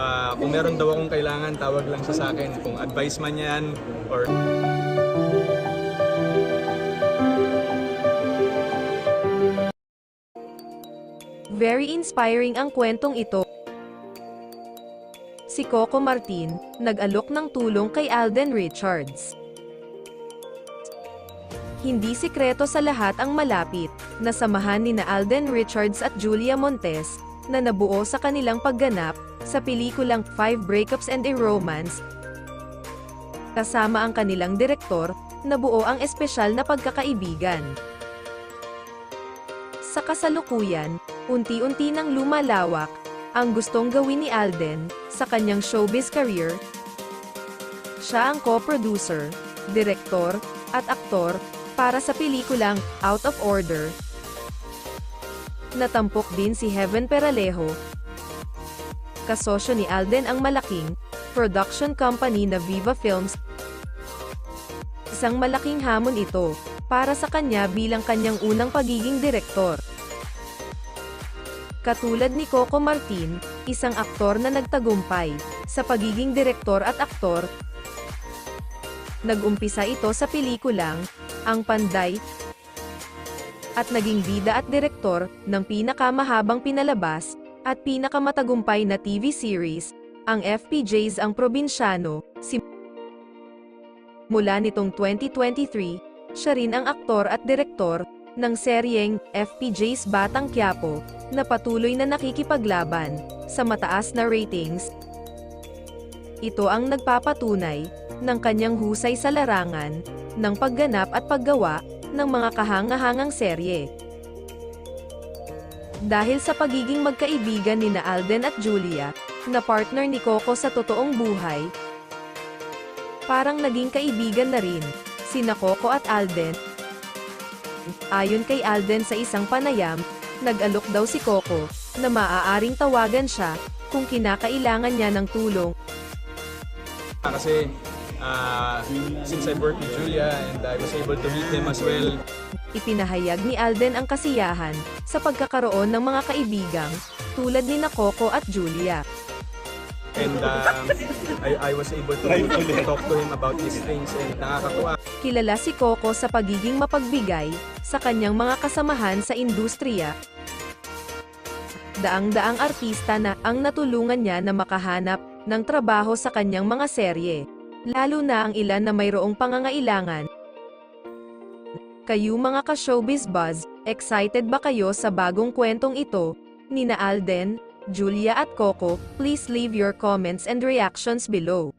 Ah, kung meron daw akong kailangan, tawag lang siya sa akin. Kung advice man yan or Very inspiring ang kwentong ito. Si Coco Martin, nag-alok ng tulong kay Alden Richards. Hindi sikreto sa lahat ang malapit, na samahan ni na Alden Richards at Julia Montes, na nabuo sa kanilang pagganap, sa pelikulang Five Breakups and a Romance. Kasama ang kanilang direktor, nabuo ang espesyal na pagkakaibigan. Sa kasalukuyan, unti-unti nang lumalawak, ang gustong gawin ni Alden, sa kanyang showbiz career. Siya ang co-producer, direktor, at aktor, para sa pelikulang Out of Order. Natampok din si Heaven Peralejo. Kasosyo ni Alden ang malaking, production company na Viva Films. Isang malaking hamon ito, para sa kanya bilang kanyang unang pagiging direktor. Katulad ni Coco Martin, isang aktor na nagtagumpay sa pagiging direktor at aktor. Nag-umpisa ito sa pelikulang Ang Panday at naging bida at direktor ng pinakamahabang pinalabas at pinakamatagumpay na TV series, ang FPJs ang probinsyano, si Mula nitong 2023, siya rin ang aktor at direktor ng seryeng FPJ's Batang Quiapo na patuloy na nakikipaglaban sa mataas na ratings. Ito ang nagpapatunay ng kanyang husay sa larangan ng pagganap at paggawa ng mga kahangahangang serye. Dahil sa pagiging magkaibigan ni na Alden at Julia, na partner ni Coco sa totoong buhay, parang naging kaibigan na rin sina Coco at Alden. Ayon kay Alden sa isang panayam, nag-alok daw si Coco na maaaring tawagan siya kung kinakailangan niya ng tulong. kasi ah, since I worked with Julia and I was able to meet him as well, Ipinahayag ni Alden ang kasiyahan sa pagkakaroon ng mga kaibigang tulad ni na Coco at Julia. and um, I, I was able to, to talk to him about these things and nakakatuwa Kilala si Coco sa pagiging mapagbigay sa kanyang mga kasamahan sa industriya. Daang-daang artista na ang natulungan niya na makahanap ng trabaho sa kanyang mga serye, lalo na ang ilan na mayroong pangangailangan. Kayo mga ka-showbiz buzz, excited ba kayo sa bagong kwentong ito? Nina Alden, Julia at Coco, please leave your comments and reactions below.